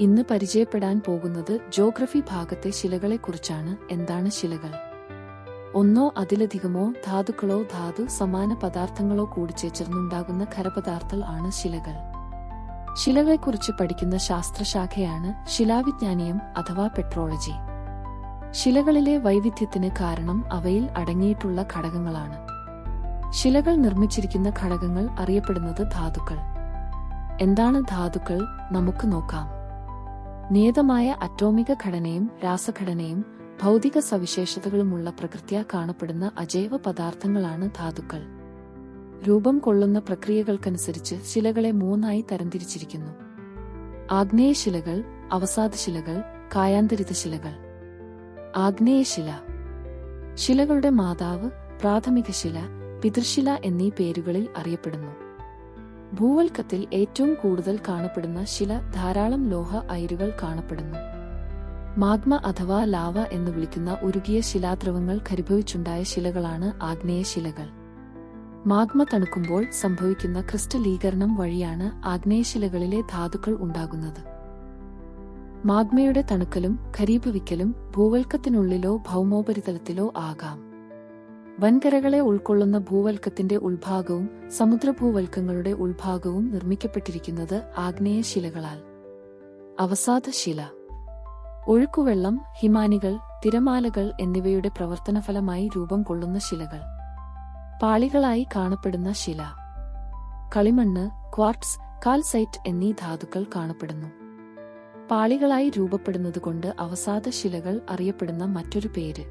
ഇന്ന് പരിചയപ്പെടാൻ പോകുന്നത് ജോഗ്രഫി ഭാഗത്തെ ശിലകളെക്കുറിച്ചാണ്. എന്താണ് ശിലകൾ? ഒന്നോ അതിലധികമോ ധാതുക്കളോ ധാതു സമാന പദാർത്ഥങ്ങളോ കൂടി കൂടിച്ചേർന്നുണ്ടാകുന്ന ഖരപദാർത്ഥങ്ങൾ ആണ് ശിലകൾ. ശിലകളെക്കുറിച്ച് പഠിക്കുന്ന ശാസ്ത്രശാഖയാണ് ശിലാവിജ്ഞാനിയം അഥവാ പെട്രോളജി. ശിലകളിലെ വൈവിധ്യത്തിന് കാരണം അവയിൽ അടങ്ങിയിട്ടുള്ള ഘടകങ്ങളാണ്. ശിലകൾ നിർമ്മിച്ചിരിക്കുന്ന ഘടകങ്ങൾ അറിയപ്പെടുന്നത് ധാതുക്കൾ. എന്താണ് ധാതുക്കൾ? നമുക്ക് നോക്കാം. നിയതമായ അറ്റോമിക ഘടനയും രാസഘടനയും ഭൗതിക സവിശേഷതകളുമുള്ള പ്രകൃത്യാ കാണപ്പെടുന്ന അജൈവ പദാർത്ഥങ്ങളാണ് ധാതുക്കൾ. രൂപം കൊള്ളുന്ന പ്രക്രിയകൾക്കനുസരിച്ച് ശിലകളെ മൂന്നായി തരംതിരിച്ചിരിക്കുന്നു. ആഗ്നേയശിലകൾ അവസാദശിലകൾ അവസാദ ശിലകൾ കായാന്തരിത ശിലകൾ. ആഗ്നേയശില ശിലകളുടെ മാതാവ് പ്രാഥമിക ശില പിതൃശില എന്നീ പേരുകളിൽ അറിയപ്പെടുന്നു. ഭൂവൽക്കത്തിൽ ഏറ്റവും കൂടുതൽ കാണപ്പെടുന്ന ശില ധാരാളം ലോഹ അയിരുകൾ കാണപ്പെടുന്നു. മാഗ്മ അഥവാ ലാവ എന്ന് വിളിക്കുന്ന ഉരുകിയ ശിലാദ്രവങ്ങൾ ഖരിഭവിച്ചുണ്ടായ ശിലകളാണ് ആഗ്നേയ ശിലകൾ. മാഗ്മ തണുക്കുമ്പോൾ സംഭവിക്കുന്ന ക്രിസ്റ്റലീകരണം വഴിയാണ് ആഗ്നേയശിലകളിലെ ധാതുക്കൾ ഉണ്ടാകുന്നത്. മാഗ്മയുടെ തണുക്കലും ഖരീഭവിക്കലും ഭൂവൽക്കത്തിനുള്ളിലോ ഭൗമോപരിതലത്തിലോ ആകാം. വൻകരകളെ ഉൾക്കൊള്ളുന്ന ഭൂവൽക്കത്തിന്റെ ഉൾഭാഗവും സമുദ്രഭൂവൽക്കങ്ങളുടെ ഉൾഭാഗവും നിർമ്മിക്കപ്പെട്ടിരിക്കുന്നത് ആഗ്നേയശിലകളാൽ ശിലകളാൽ. അവസാദ ഒഴുക്കുവെള്ളം ഹിമാനികൾ തിരമാലകൾ എന്നിവയുടെ പ്രവർത്തനഫലമായി രൂപം കൊള്ളുന്ന ശിലകൾ. പാളികളായി കാണപ്പെടുന്ന ശില. കളിമണ്ണ് ക്വാർട്സ് കാൽസൈറ്റ് എന്നീ ധാതുക്കൾ കാണപ്പെടുന്നു. പാളികളായി രൂപപ്പെടുന്നതുകൊണ്ട് അവസാദ ശിലകൾ അറിയപ്പെടുന്ന മറ്റൊരു പേര്.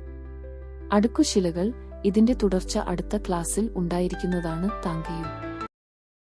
അടുക്കുശിലകൾ ഇതിന്റെ തുടർച്ച അടുത്ത ക്ലാസ്സിൽ ഉണ്ടായിരിക്കുന്നതാണ് താങ്കയും.